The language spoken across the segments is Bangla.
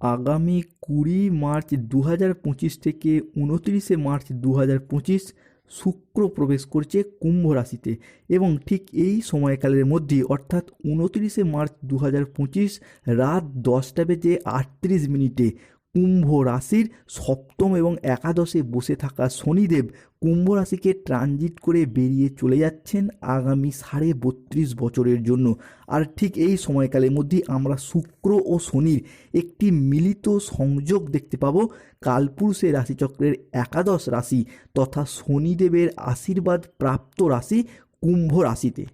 আগামী কুড়ি মার্চ দু হাজার পঁচিশ থেকে উনত্রিশে মার্চ দু হাজার পঁচিশ শুক্র প্রবেশ করছে কুম্ভ রাশিতে এবং ঠিক এই সময়কালের মধ্যে অর্থাৎ উনত্রিশে মার্চ দু হাজার পঁচিশ রাত দশটা বেজে আটত্রিশ মিনিটে কুম্ভ রাশির সপ্তম এবং একাদশে বসে থাকা শনিদেব কুম্ভ রাশিকে ট্রানজিট করে বেরিয়ে চলে যাচ্ছেন আগামী সাড়ে বত্রিশ বছরের জন্য। আর ঠিক এই সময়কালের মধ্যে আমরা শুক্র ও শনির একটি মিলিত সংযোগ দেখতে পাবো। কালপুরুষের রাশিচক্রের একাদশ রাশি তথা শনিদেবের আশীর্বাদ প্রাপ্ত রাশি কুম্ভ রাশিতে।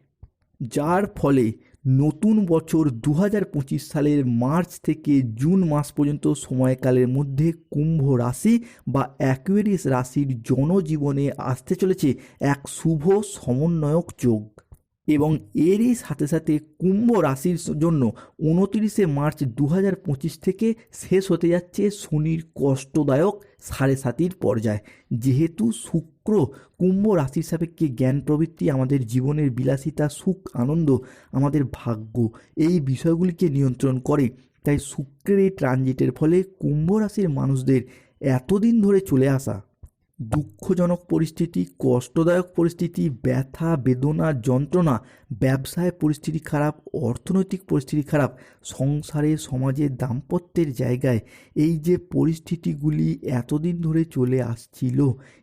যার ফলে নতুন বছর দু হাজার পঁচিশ সালের মার্চ থেকে জুন মাস পর্যন্ত সময়কালের মধ্যে কুম্ভ রাশি বা অ্যাকুয়ারিয়াস রাশির জনজীবনে আসতে চলেছে এক শুভ সমন্বয়ক যোগ। এবং এরই সাথে সাথে কুম্ভ রাশির জন্য উনতিরিশে মার্চ দু হাজার পঁচিশ থেকে শেষ হতে যাচ্ছে শনির কষ্টদায়ক সাড়ে সাতির পর্যায়। যেহেতু শুক্র কুম্ভ রাশির সাপেক্ষে জ্ঞান প্রবৃত্তি, আমাদের জীবনের বিলাসিতা, সুখ, আনন্দ, আমাদের ভাগ্য, এই বিষয়গুলিকে নিয়ন্ত্রণ করে। তাই শুক্রের এই ট্রানজিটের ফলে কুম্ভ রাশির মানুষদের এতদিন ধরে চলে আসা দুঃখজনক পরিস্থিতি, কষ্টদায়ক পরিস্থিতি, ব্যথা, বেদনা, যন্ত্রণা, ব্যবসায় পরিস্থিতি খারাপ, অর্থনৈতিক পরিস্থিতি খারাপ, সংসারে, সমাজে দাম্পত্যের জায়গায় এই যে পরিস্থিতিগুলি এতদিন ধরে চলে আসছিল,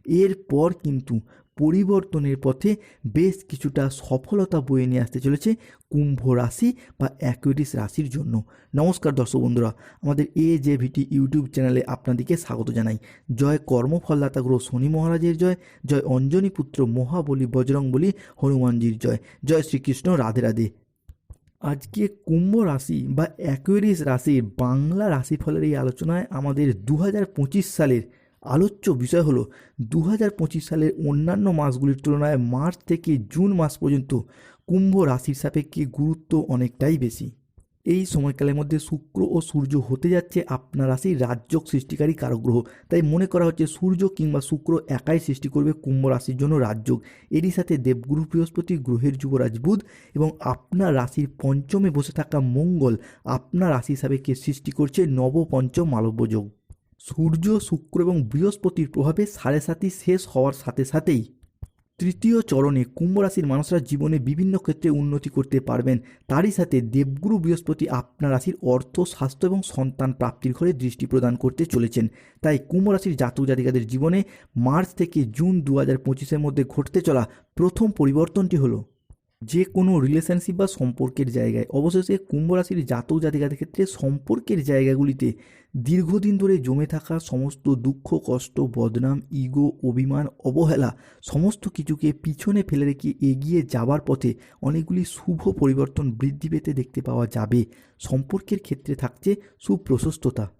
এরপর কিন্তু পরিবর্তনের পথে বেশ কিছুটা সফলতা বয়ে নিয়ে আসতে চলেছে কুম্ভ রাশি বা অ্যাকুইটিস রাশির জন্য। নমস্কার দর্শক বন্ধুরা, আমাদের এ জে ভিটি ইউটিউব চ্যানেলে আপনাদেরকে স্বাগত জানাই। জয় কর্মফলদাতা গ্রহ শনি মহারাজের জয় জয় অঞ্জনী পুত্র মহাবলী বজরং বলি হনুমানজির জয়। জয় শ্রীকৃষ্ণ, রাধে রাধে। আজকে কুম্ভ রাশি বা অ্যাকুয়ারিস রাশির বাংলা রাশিফলের এই আলোচনায় আমাদের দু হাজার পঁচিশ সালের আলোচ্য বিষয় হলো দু হাজার পঁচিশ সালের অন্যান্য মাসগুলির তুলনায় মার্চ থেকে জুন মাস পর্যন্ত কুম্ভ রাশির সাপেক্ষে গুরুত্ব অনেকটাই বেশি। এই সময়কালের মধ্যে শুক্র ও সূর্য হতে যাচ্ছে আপনার রাশির রাজ্যক সৃষ্টিকারী কারগ্রহ তাই মনে করা হচ্ছে সূর্য কিংবা শুক্র একাই সৃষ্টি করবে কুম্ভ রাশির জন্য রাজযোগ। এরই সাথে দেবগুরু, বৃহস্পতি, গ্রহের যুবরাজ বুধ এবং আপনার রাশির পঞ্চমে বসে থাকা মঙ্গল আপনার রাশি সাপেক্ষে সৃষ্টি করছে নবপঞ্চম মালব্য যোগ। সূর্য, শুক্র এবং বৃহস্পতির প্রভাবে সাড়ে সাতি শেষ হওয়ার সাথে সাথেই তৃতীয় চরণে কুম্ভ রাশির মানুষরা জীবনে বিভিন্ন ক্ষেত্রে উন্নতি করতে পারবেন। তারই সাথে দেবগুরু বৃহস্পতি আপনার রাশির অর্থ, স্বাস্থ্য এবং সন্তান প্রাপ্তির ঘরে দৃষ্টি প্রদান করতে চলেছেন। তাই কুম্ভ রাশির জাতক জাতিকাদের জীবনে মার্চ থেকে জুন দু হাজার মধ্যে ঘটতে চলা প্রথম পরিবর্তনটি হলো যে কোনো রিলেশনশিপ বা সম্পর্কের জায়গায়, অবশেষে কুম্ভ রাশির জাতক জাতিকাদের ক্ষেত্রে সম্পর্কের জায়গাগুলিতে দীর্ঘদিন ধরে জমে থাকা সমস্ত দুঃখ, কষ্ট, বদনাম ইগো অভিমান, অবহেলা সমস্ত কিছুকে পিছনে ফেলে রেখে এগিয়ে যাবার পথে অনেকগুলি শুভ পরিবর্তন বৃদ্ধি পেতে দেখতে পাওয়া যাবে। সম্পর্কের ক্ষেত্রে থাকছে সুপ্রশস্ততা।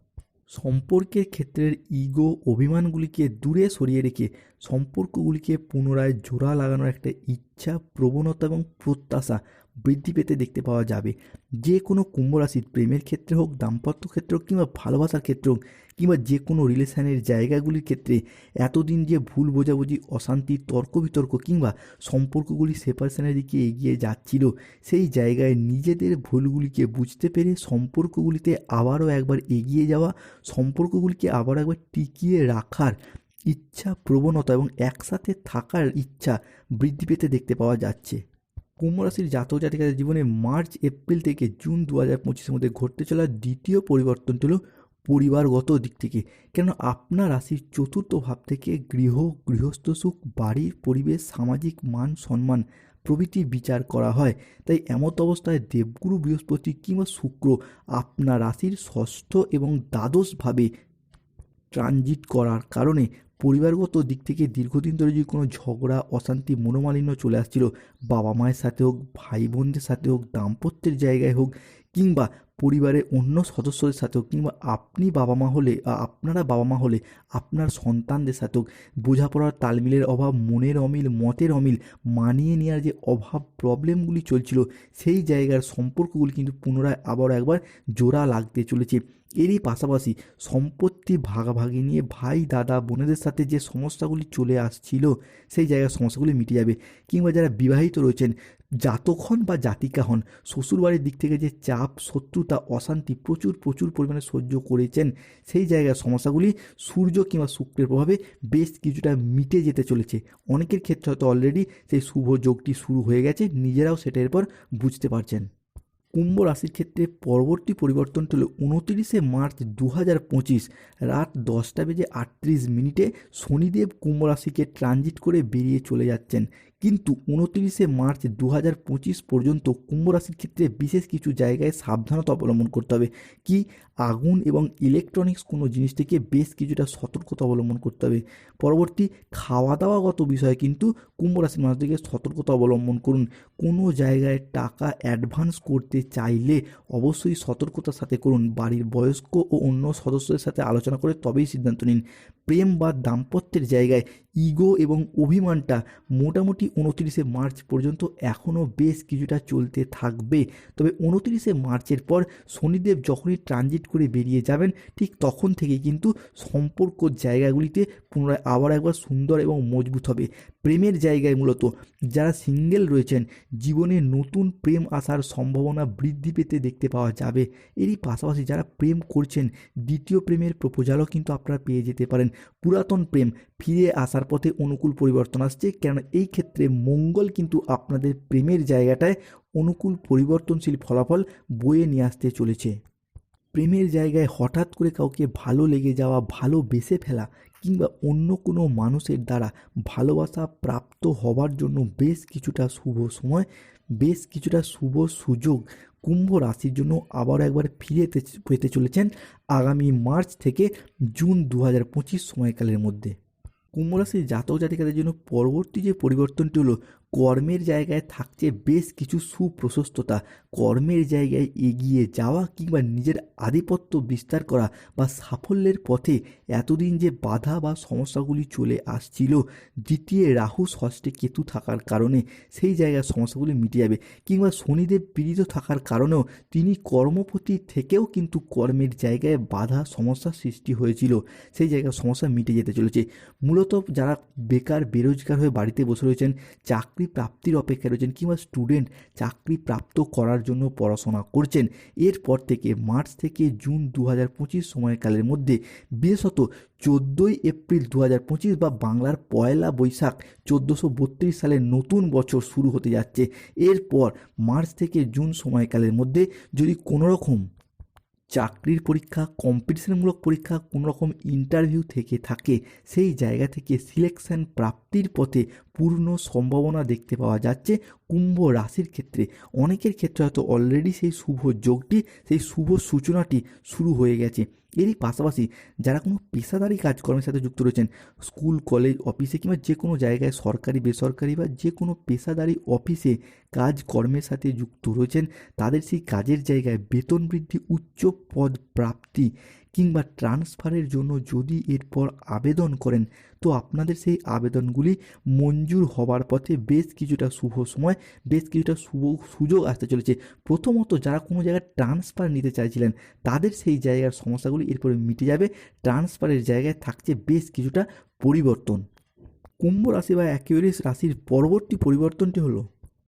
সম্পর্কের ক্ষেত্রের ইগো অভিমানগুলিকে দূরে সরিয়ে রেখে সম্পর্কগুলিকে পুনরায় জোড়া লাগানোর একটা ইচ্ছা প্রবণতা এবং প্রত্যাশা বৃদ্ধি পেতে দেখতে পাওয়া যাবে। যে কোনো কুম্ভ রাশির প্রেমের ক্ষেত্রে হোক, দাম্পত্য ক্ষেত্রে হোক কিংবা ভালোবাসার ক্ষেত্রে হোক কিংবা যে কোনো রিলেশনের জায়গাগুলির ক্ষেত্রে এতদিন যে ভুল বোঝাবুঝি, অশান্তি, তর্ক বিতর্ক কিংবা সম্পর্কগুলি সেপারেশনের দিকে এগিয়ে যাচ্ছিল, সেই জায়গায় নিজেদের ভুলগুলিকে বুঝতে পেরে সম্পর্কগুলিতে আবারও একবার এগিয়ে যাওয়া, সম্পর্কগুলিকে আবার একবার টিকিয়ে রাখার ইচ্ছা প্রবণতা এবং একসাথে থাকার ইচ্ছা বৃদ্ধি পেতে দেখতে পাওয়া যাচ্ছে। কুম্ভ রাশির জাতক জাতিকাদের জীবনে মার্চ, এপ্রিল থেকে জুন দু হাজার পঁচিশের মধ্যে ঘটতে চলা দ্বিতীয় পরিবর্তনটি হলো পরিবারগত দিক থেকে। কেন আপনার রাশির চতুর্থ ভাব থেকে গৃহ, গৃহস্থ সুখ, বাড়ির পরিবেশ, সামাজিক মান, সম্মান প্রভৃতি বিচার করা হয়। তাই এমত অবস্থায় দেবগুরু, বৃহস্পতি কিংবা শুক্র আপনার রাশির ষষ্ঠ এবং দ্বাদশভাবে ট্রানজিট করার কারণে পরিবারগত দিক থেকে দীর্ঘদিন ধরে যদি কোনো ঝগড়া, অশান্তি, মনোমালিন্য চলে আসছিল বাবা মায়ের সাথে হোক ভাই বোনদের সাথে হোক, দাম্পত্যের জায়গায় হোক কিংবা পরিবারের অন্য সদস্যদের সাথে হোক কিংবা আপনি বাবা মা হলে আপনারা বাবা মা হলে আপনার সন্তানদের সাথে হোক বোঝাপড়ার তালমিলের অভাব, মনের অমিল, মতের অমিল মানিয়ে নেওয়ার যে অভাব, প্রবলেমগুলি চলছিল, সেই জায়গার সম্পর্কগুলি কিন্তু পুনরায় আবার একবার জোড়া লাগতে চলেছে। এরই পাশাপাশি সম্পত্তি ভাগাভাগি নিয়ে ভাই, দাদা, বোনেদের সাথে যে সমস্যাগুলি চলে আসছিল, সেই জায়গার সমস্যাগুলি মিটে যাবে। কিংবা যারা বিবাহিত রয়েছেন জাতক হন বা জাতিকা হন শ্বশুরবাড়ির দিক থেকে যে চাপ, শত্রুতা, অশান্তি প্রচুর প্রচুর পরিমাণে সহ্য করেছেন, সেই জায়গার সমস্যাগুলি সূর্য কিংবা শুক্রের প্রভাবে বেশ কিছুটা মিটে যেতে চলেছে। অনেকের ক্ষেত্রে হয়তো অলরেডি সেই শুভ যোগটি শুরু হয়ে গেছে, নিজেরাও সেটা এরপর বুঝতে পারছেন। কুম্ভ রাশির ক্ষেত্রে পরবর্তী পরিবর্তনটি হলো উনতিরিশে মার্চ দু হাজার পঁচিশ, রাত দশটা বেজে আটত্রিশ মিনিটে শনিদেব কুম্ভ রাশিকে ট্রানজিট করে বেরিয়ে চলে যাচ্ছেন। কিন্তু উনতিরিশে মার্চ দু হাজার পঁচিশ পর্যন্ত কুম্ভ রাশির ক্ষেত্রে বিশেষ কিছু জায়গায় সাবধানতা অবলম্বন করতে হবে। কি? আগুন এবং ইলেকট্রনিক্স কোনো জিনিস থেকে বেশ কিছুটা সতর্কতা অবলম্বন করতে হবে। পরবর্তী খাওয়া দাওয়াগত বিষয়ে কিন্তু কুম্ভ রাশির মানুষদেরকে সতর্কতা অবলম্বন করুন। কোনো জায়গায় টাকা অ্যাডভান্স করতে চাইলে অবশ্যই সতর্কতার সাথে করুন। বাড়ির বয়স্ক ও অন্য সদস্যদের সাথে আলোচনা করে তবেই সিদ্ধান্ত নিন। প্রেম বা দাম্পত্যের জায়গায় ইগো এবং অভিমানটা মোটামুটি উনত্রিশে মার্চ পর্যন্ত এখনও বেশ কিছুটা চলতে থাকবে। তবে উনত্রিশে মার্চের পর শনিদেব যখনই ট্রানজিট করে বেরিয়ে যাবেন, ঠিক তখন থেকেই কিন্তু সম্পর্ক জায়গাগুলিতে পুনরায় আবার একবার সুন্দর এবং মজবুত হবে। প্রেমের জায়গায় মূলত যারা সিঙ্গেল রয়েছেন, জীবনে নতুন প্রেম আসার সম্ভাবনা বৃদ্ধি পেতে দেখতে পাওয়া যাবে। এরই পাশাপাশি যারা প্রেম করছেন, দ্বিতীয় প্রেমের প্রপোজালও কিন্তু আপনারা পেয়ে যেতে পারেন। পুরাতন প্রেম ফিরে আসার পথে অনুকূল পরিবর্তন আসছে কেন এই ক্ষেত্রে মঙ্গল কিন্তু আপনাদের প্রেমের জায়গাটায় অনুকূল পরিবর্তনশীল ফলাফল বয়ে নিয়ে আসতে চলেছে। প্রেমের জায়গায় হঠাৎ করে কাউকে ভালো লেগে যাওয়া, ভালো বেসে ফেলা কিংবা অন্য কোনো মানুষের দ্বারা ভালোবাসা প্রাপ্ত হবার জন্য বেশ কিছুটা শুভ সময় বেশ কিছুটা শুভ সুযোগ কুম্ভ রাশির জন্য আবার একবার ফিরে পেতে চলেছেন আগামী মার্চ থেকে জুন দু হাজার পঁচিশ সময়কালের মধ্যে। কুম্ভ রাশির জাতক জাতিকাদের জন্য পরবর্তী যে পরিবর্তনটি হলো কর্মের জায়গায় থাকছে বেশ কিছু সুপ্রশস্ততা। কর্মের জায়গায় এগিয়ে যাওয়া কিংবা নিজের আধিপত্য বিস্তার করা বা সাফল্যের পথে এতদিন যে বাধা বা সমস্যাগুলি চলে আসছিল, দ্বিতীয় রাহু ষষ্ঠে কেতু থাকার কারণে সেই জায়গার সমস্যাগুলি মিটে যাবে কিংবা শনিদেব পীড়িত থাকার কারণেও তিনি কর্মপতি থেকেও কিন্তু কর্মের জায়গায় বাধা সমস্যার সৃষ্টি হয়েছিল। সেই জায়গার সমস্যা মিটে যেতে চলেছে। মূলত যারা বেকার, বেরোজগার হয়ে বাড়িতে বসে রয়েছেন, চাকরি চাকরি প্রাপ্তির অপেক্ষায় রয়েছেন কিংবা স্টুডেন্ট চাকরি প্রাপ্ত করার জন্য পড়াশোনা করছেন। এরপর থেকে মার্চ থেকে জুন দু হাজার পঁচিশ সময়কালের মধ্যে বিশেষত চোদ্দোই এপ্রিল দু হাজার পঁচিশ বা বাংলার পয়লা বৈশাখ চোদ্দোশো বত্রিশ সালের নতুন বছর শুরু হতে যাচ্ছে। এরপর মার্চ থেকে জুন সময়কালের মধ্যে যদি কোনো রকম চাকরির পরীক্ষা কম্পিটিশনমূলক পরীক্ষা কোনো রকম ইন্টারভিউ থেকে থাকে, সেই জায়গা থেকে সিলেকশন প্রাপ্তির পথে পূর্ণ সম্ভাবনা দেখতে পাওয়া যাচ্ছে কুম্ভ রাশির ক্ষেত্রে। অনেকের ক্ষেত্রে হয়তো অলরেডি সেই শুভ যোগটি, সেই শুভ সূচনাটি শুরু হয়ে গেছে। এরই পাশাপাশি যারা কোনো পেশাদারি কাজকর্মের সাথে যুক্ত রয়েছেন, স্কুল, কলেজ, অফিসে কিংবা যে কোনো জায়গায়, সরকারি, বেসরকারি বা যে কোনো পেশাদারি অফিসে কাজকর্মের সাথে যুক্ত রয়েছেন, তাদের সেই কাজের জায়গায় বেতন বৃদ্ধি, উচ্চ পদ প্রাপ্তি কিংবা ট্রান্সফারের জন্য যদি এরপর আবেদন করেন, তো আপনাদের সেই আবেদনগুলি মঞ্জুর হবার পথে বেশ কিছুটা শুভ সময়, বেশ কিছুটা শুভ সুযোগ আসতে চলেছে। প্রথমত যারা কোনো জায়গায় ট্রান্সফার নিতে চাইছিলেন, তাদের সেই জায়গার সমস্যাগুলি এরপরে মিটে যাবে। ট্রান্সফারের জায়গায় থাকছে বেশ কিছুটা পরিবর্তন। কুম্ভ রাশি বা অ্যাকিউরিস রাশির পরবর্তী পরিবর্তনটি হলো,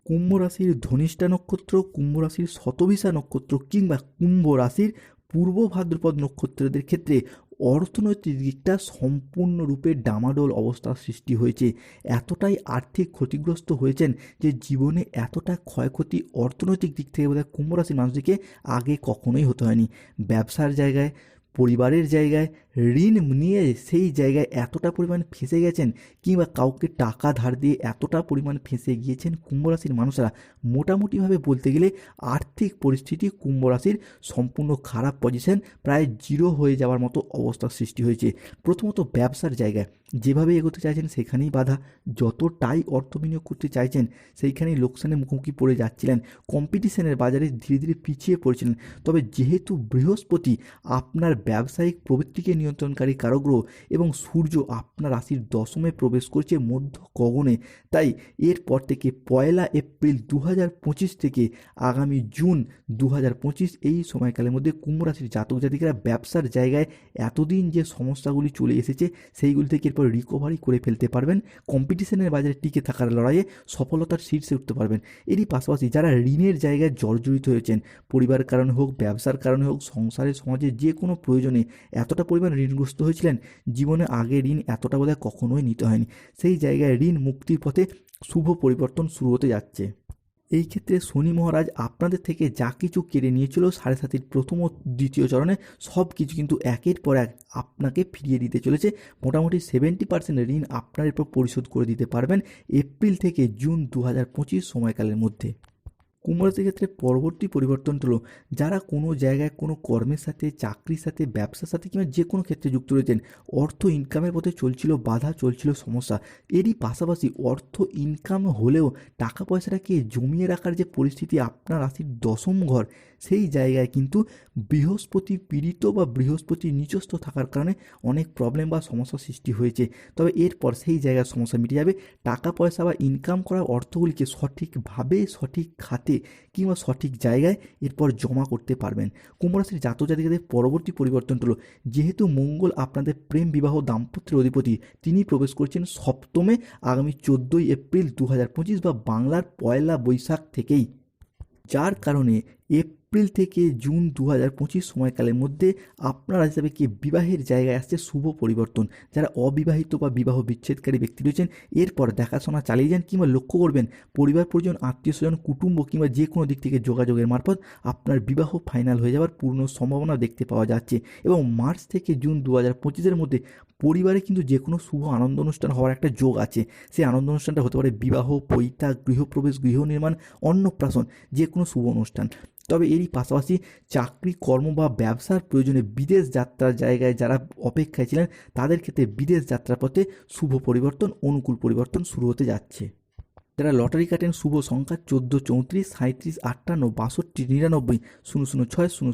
কুম্ভ রাশির ধনিষ্ঠা নক্ষত্র, কুম্ভ রাশির শতভিসা নক্ষত্র কিংবা কুম্ভ রাশির পূর্ব ভাদ্রপদ নক্ষত্রদের ক্ষেত্রে অর্থনৈতিক দিকটা সম্পূর্ণরূপে ডামাডোল অবস্থার সৃষ্টি হয়েছে। এতটাই আর্থিক ক্ষতিগ্রস্ত হয়েছেন যে জীবনে এতটা ক্ষয়ক্ষতি অর্থনৈতিক দিক থেকে বোধহয় কুম্ভ মানুষদেরকে আগে কখনোই হতে হয়নি। ব্যবসার জায়গায় পরিবারের জায়গায় ঋণ নিয়ে সেই জায়গায় এতটা পরিমাণ ফেঁসে গেছেন কিংবা কাউকে টাকা ধার দিয়ে এতটা পরিমাণ ফেঁসে গিয়েছেন কুম্ভরাশির মানুষরা, মোটামুটিভাবে বলতে গেলে আর্থিক পরিস্থিতি কুম্ভরাশির সম্পূর্ণ খারাপ পজিশন প্রায় জিরো হয়ে যাওয়ার মতো অবস্থার সৃষ্টি হয়েছে। প্রথমত ব্যবসার জায়গায় যেভাবে এগোতে চাইছেন সেখানেই বাধা। যতটাই অর্থ বিনিয়োগ করতে চাইছেন, সেইখানেই লোকসানের মুখোমুখি পড়ে যাচ্ছিলেন। কম্পিটিশনের বাজারে ধীরে ধীরে পিছিয়ে পড়ছিলেন। তবে যেহেতু বৃহস্পতি আপনার ব্যবসায়িক প্রবৃত্তিকে নিয়ন্ত্রণকারী কারগ্রহ এবং সূর্য আপনার রাশির দশমে প্রবেশ করছে মধ্য গগনে, তাই এরপর থেকে পয়লা এপ্রিল দু হাজার পঁচিশ থেকে আগামী জুন দু হাজার পঁচিশ এই সময়কালের মধ্যে কুম্ভ রাশির জাতক জাতিকারা ব্যবসার জায়গায় এতদিন যে সমস্যাগুলি চলে এসেছে, সেইগুলি থেকে এরপর রিকভারি করে ফেলতে পারবেন। কম্পিটিশনের বাজারে টিকে থাকার লড়াইয়ে সফলতার শীর্ষে উঠতে পারবেন। এরই পাশাপাশি যারা ঋণের জায়গায় জর্জরিত হয়েছেন, পরিবার কারণে হোক, ব্যবসার কারণে হোক, সংসারে, সমাজে যে কোনো প্রয়োজনে এতটা পরিমাণ ঋণগ্রস্ত হয়েছিলেন, জীবনে আগে ঋণ এতটা বোধহয় কখনোই নিতে হয়নি। সেই জায়গায় ঋণ মুক্তির পথে শুভ পরিবর্তন শুরু হতে যাচ্ছে। এই ক্ষেত্রে শনি মহারাজ আপনাদের থেকে যা কিছু কেড়ে নিয়েছিল সাড়ে সাতির প্রথম ও দ্বিতীয় চরণে সব কিছু কিন্তু একের পর এক আপনাকে ফিরিয়ে দিতে চলেছে। মোটামুটি সেভেন্টি পার্সেন্ট ঋণ আপনার এরপর পরিশোধ করে দিতে পারবেন এপ্রিল থেকে জুন দু হাজার পঁচিশ সময়কালের মধ্যে। কুম্ভরাশির ক্ষেত্রে পরবর্তী পরিবর্তন হলো, যারা কোনো জায়গায় কোনো কর্মের সাথে, চাকরির সাথে, ব্যবসার সাথে কিংবা যে কোনো ক্ষেত্রে যুক্ত রয়েছেন, অর্থ ইনকামের পথে চলছিল, বাধা চলছিল, সমস্যা। এরই পাশাপাশি অর্থ ইনকাম হলেও টাকা পয়সাটাকে জমিয়ে রাখার যে পরিস্থিতি, আপনার রাশির দশম ঘর সেই জায়গায় কিন্তু বৃহস্পতি পীড়িত বা বৃহস্পতি নিচস্থ থাকার কারণে অনেক প্রবলেম বা সমস্যার সৃষ্টি হয়েছে। তবে এরপর সেই জায়গার সমস্যা মিটে যাবে। টাকা পয়সা বা ইনকাম করা অর্থগুলিকে সঠিকভাবে, সঠিক খাতে কিংবা সঠিক জায়গায় এরপর জমা করতে পারবেন। কুম্ভরাশির জাতক জাতিকাদের পরবর্তী পরিবর্তন হলো, যেহেতু মঙ্গল আপনাদের প্রেম বিবাহ দাম্পত্যের অধিপতি, তিনি প্রবেশ করছেন সপ্তমে আগামী চোদ্দোই এপ্রিল দু হাজার পঁচিশ বা বাংলার পয়লা বৈশাখ থেকেই। যার কারণে এপ্রিল থেকে জুন দু হাজার পঁচিশ সময়কালের মধ্যে আপনারা হিসাবে কি বিবাহের জায়গায় আসছে শুভ পরিবর্তন। যারা অবিবাহিত বা বিবাহ বিচ্ছেদকারী ব্যক্তি রয়েছেন, এরপর দেখাশোনা চালিয়ে যান কিংবা লক্ষ্য করবেন পরিবার, পরিজন আত্মীয় স্বজন কুটুম্ব কিংবা যে কোনো দিক থেকে যোগাযোগের মারফত আপনার বিবাহ ফাইনাল হয়ে যাওয়ার পূর্ণ সম্ভাবনা দেখতে পাওয়া যাচ্ছে এবং মার্চ থেকে জুন দু হাজার পঁচিশের মধ্যে পরিবারে কিন্তু যে কোনো শুভ আনন্দ অনুষ্ঠান হওয়ার একটা যোগ আছে। সেই আনন্দ অনুষ্ঠানটা হতে পারে বিবাহ, পৈতা, গৃহপ্রবেশ, গৃহ নির্মাণ, অন্নপ্রাশন, যে কোনো শুভ অনুষ্ঠান। তবে এরই পাশাপাশি চাকরি, কর্ম বা ব্যবসার প্রয়োজনে বিদেশ যাত্রার জায়গায় যারা অপেক্ষায় ছিলেন, তাদের ক্ষেত্রে বিদেশ যাত্রার পথে শুভ পরিবর্তন, অনুকূল পরিবর্তন শুরু হতে যাচ্ছে। যারা লটারি কাটেন, শুভ সংখ্যা চোদ্দ, চৌত্রিশ সাঁত্রিশ আটান্ন, বাষট্টি, নিরানব্বই, শূন্য শূন্য, ছয়, শূন্য